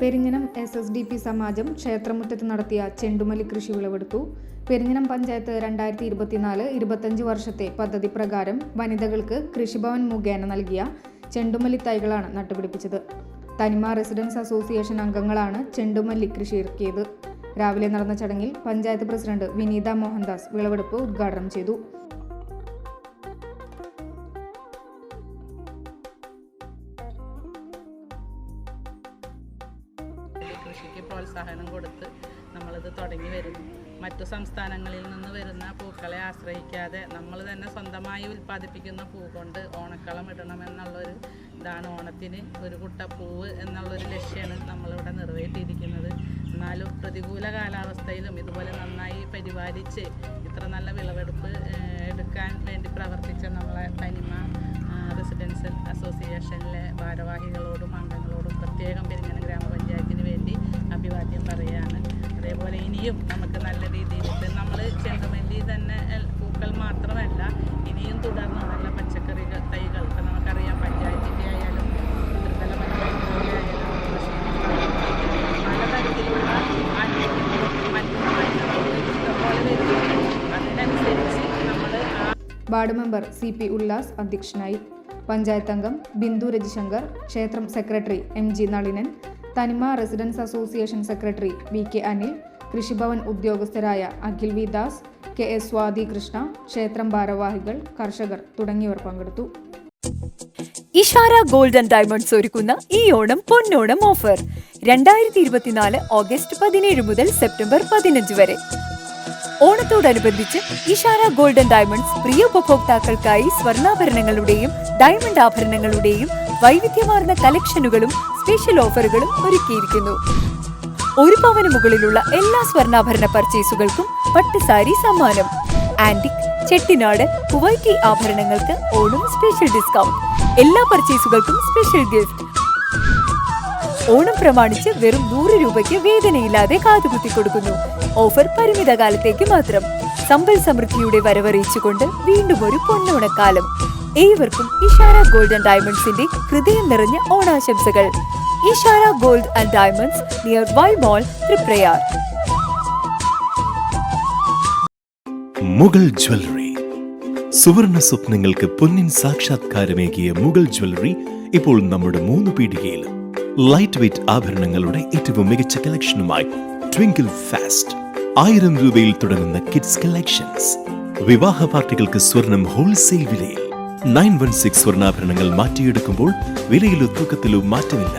Perinjanam S S D P സമാജം ക്ഷേത്രമുറ്റത്ത് നടത്തിയ ചെണ്ടുമല്ലി കൃഷി വിളവെടുത്തു. പെരിഞ്ഞനം പഞ്ചായത്ത് രണ്ടായിരത്തി ഇരുപത്തിനാല് ഇരുപത്തഞ്ച് വർഷത്തെ പദ്ധതി പ്രകാരം വനിതകൾക്ക് കൃഷിഭവൻ മുഖേന നൽകിയ ചെണ്ടുമല്ലി തൈകളാണ് നട്ടുപിടിപ്പിച്ചത്. തനിമ റെസിഡൻസ് അസോസിയേഷൻ അംഗങ്ങളാണ് ചെണ്ടുമല്ലി കൃഷി ഇറക്കിയത്. രാവിലെ നടന്ന ചടങ്ങിൽ പഞ്ചായത്ത് പ്രസിഡന്റ് വിനീത മോഹൻദാസ് വിളവെടുപ്പ് ഉദ്ഘാടനം ചെയ്തു. കൃഷിക്ക് പ്രോത്സാഹനം കൊടുത്ത് നമ്മളിത് തുടങ്ങി വരുന്നു. മറ്റു സംസ്ഥാനങ്ങളിൽ നിന്ന് വരുന്ന പൂക്കളെ ആശ്രയിക്കാതെ നമ്മൾ തന്നെ സ്വന്തമായി ഉൽപ്പാദിപ്പിക്കുന്ന പൂ കൊണ്ട് ഓണക്കളം ഇടണമെന്നുള്ളൊരു ഇതാണ് ഓണത്തിന് ഒരു കുട്ട പൂവ് എന്നുള്ളൊരു ലക്ഷ്യമാണ് നമ്മളിവിടെ നിറവേറ്റിയിരിക്കുന്നത്. എന്നാലും പ്രതികൂല കാലാവസ്ഥയിലും ഇതുപോലെ നന്നായി പരിപാലിച്ച് ഇത്ര നല്ല വിളവെടുപ്പ് എടുക്കാൻ വേണ്ടി പ്രവർത്തിച്ച നമ്മളെ തനിമ റെസിഡൻഷ്യൽ അസോസിയേഷനിലെ ഭാരവാഹികളോടും അംഗങ്ങളോടും പ്രത്യേകം പെരിഞ്ഞന അതേപോലെ നമുക്ക് നല്ല രീതിയിൽ നമ്മൾ ചെണ്ടുമല്ലി തന്നെ പൂക്കൾ മാത്രമല്ല ഇനിയും തുടർന്ന് നല്ല പച്ചക്കറി തൈകൾ ഇപ്പം നമുക്കറിയാം പഞ്ചായത്തിന്റെ ആയാലും ത്രിതല പഞ്ചായത്തിന്റെ ആയാലും പലതരത്തിലുള്ള ഇഷ്ടംപോലെ നമ്മൾ ward member C P Ullas അധ്യക്ഷനായി. പഞ്ചായത്ത് അംഗം ബിന്ദു രജിശങ്കർ ക്ഷേത്രം secretary M G Nalinan Thanima residents association secretary V K Anil Krishibhavan ഉദ്യോഗസ്ഥരായ Akhil V Das K S Swathi Krishna ക്ഷേത്രം ഭാരവാഹികൾ കർഷകർ തുടങ്ങിയവർ പങ്കെടുത്തു. ഇഷാര ഗോൾഡൻ ഡയമണ്ട്സ് ഒരുക്കുന്ന ഈ ഓണം പൊന്നോണം ഓഫർ. രണ്ടായിരത്തി ഇരുപത്തിനാല് ഓഗസ്റ്റ് പതിനേഴ് മുതൽ സെപ്റ്റംബർ പതിനഞ്ച് വരെ. ഓണത്തോടനുബന്ധിച്ച് ഇഷാര ഗോൾഡൻ ഡയമണ്ട്സ് പ്രിയ ഉപഭോക്താക്കൾക്കായി സ്വർണാഭരണങ്ങളുടെയും ഡയമണ്ട് ആഭരണങ്ങളുടെയും വൈവിധ്യമാർന്ന കളക്ഷനുകളും സ്പെഷ്യൽ ഓഫറുകളും ഒരുക്കിയിരിക്കുന്നു. ഒരു പവന് മുകളിലുള്ള എല്ലാ സ്വർണാഭരണ പർച്ചേസുകൾക്കും പട്ടുസാരി സമ്മാനം. ആന്റിക് ചെട്ടിനാട് കുവൈറ്റി ആഭരണങ്ങൾക്ക് ഓണം സ്പെഷ്യൽ ഡിസ്കൗണ്ട് എല്ലാ പർച്ചേസുകൾക്കും സ്പെഷ്യൽ ഗിഫ്റ്റ് ഓണം പ്രമാണിച്ച് വെറും നൂറ് രൂപയ്ക്ക് വേദനയില്ലാതെ കാതുകുത്തി കൊടുക്കുന്നു. ഓഫർ പരിമിത കാലത്തേക്ക് മാത്രം. സമ്പൽ സമൃദ്ധിയുടെ വരവറിയിച്ചുകൊണ്ട് വീണ്ടും ഒരു പൊന്നോണക്കാലം. ഏവർക്കും ഇഷാര ഗോൾഡൻ ഡയമണ്ട്സിന്റെ ഹൃദയം നിറഞ്ഞ ഓണാശംസകൾ. Ishara gold and diamonds near Y mall Triprayar Mughal jewellery സുവർണ സ്വപ്നങ്ങൾക്ക് പൊന്നിൻ സാക്ഷാത്കാരമേകിയ മുഗൾ ജ്വല്ലറി ഇപ്പോൾ നമ്മുടെ മൂന്ന് പീടികയിലും ലൈറ്റ് വെയ്റ്റ് ആഭരണങ്ങളുടെ ഏറ്റവും മികച്ച കളക്ഷനുമായി ട്വിങ്കിൾ ഫാസ്റ്റ് ആയിരം രൂപയിൽ തുടങ്ങുന്ന കിഡ്സ് കളക്ഷൻസ് വിവാഹ പാർട്ടികൾക്ക് സ്വർണം ഹോൾസെയിൽ വിലയിൽ. നയൻ വൺ സിക്സ് സ്വർണാഭരണങ്ങൾ മാറ്റിയെടുക്കുമ്പോൾ വിലയിലോ തൂക്കത്തിലോ മാറ്റമില്ല.